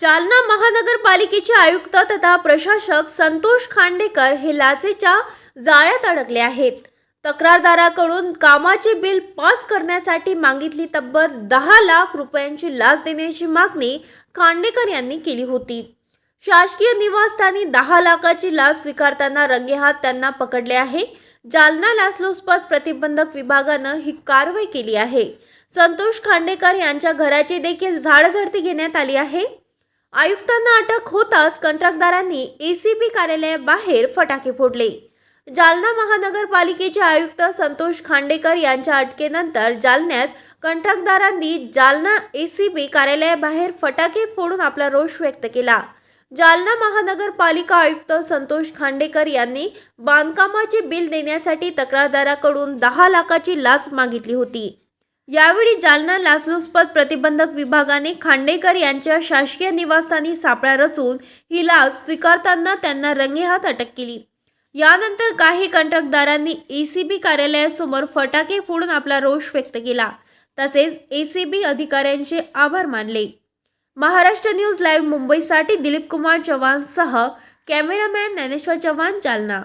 जालना महानगरपालिकेचे आयुक्त तथा प्रशासक संतोष खांडेकर हे लाचेच्या जाळ्यात अडकले आहेत. तक्रारदाराकडून कामाचे बिल पास करण्यासाठी मागितली तब्बल दहा लाख रुपयांची लाच देण्याची मागणी खांडेकर यांनी केली होती. शासकीय निवासस्थानी दहा लाखाची लाच स्वीकारताना रंगेहात त्यांना पकडले आहे. जालना लाचलुचपत प्रतिबंधक विभागानं ही कारवाई केली आहे. संतोष खांडेकर यांच्या घराची देखील झाडझडती घेण्यात आली आहे. आयुक्तांना अटक होताच कंत्राटदारांनी एसीबी कार्यालयाबाहेर फटाके फोडले. जालना महानगरपालिकेचे आयुक्त संतोष खांडेकर यांच्या अटकेनंतर जालन्यात कंत्राटदारांनी जालना एसीबी कार्यालयाबाहेर फटाके फोडून आपला रोष व्यक्त केला. जालना महानगरपालिका आयुक्त संतोष खांडेकर यांनी बांधकामाचे बिल देण्यासाठी तक्रारदाराकडून दहा लाखाची लाच मागितली होती. यावेळी जालना लाचलुचपत प्रतिबंधक विभागाने खांडेकर यांच्या शासकीय निवासस्थानी सापळा रचून ही लाच स्वीकारताना त्यांना रंगेहात अटक केली. यानंतर काही कंत्राटदारांनी बी कार्यालयासमोर फटाके फोडून आपला रोष व्यक्त केला. तसेच ए सी बी अधिकाऱ्यांचे आभार मानले. महाराष्ट्र न्यूज लाईव्ह मुंबईसाठी दिलीप कुमार चव्हाणसह कॅमेरामॅन ज्ञानेश्वर चव्हाण जालना.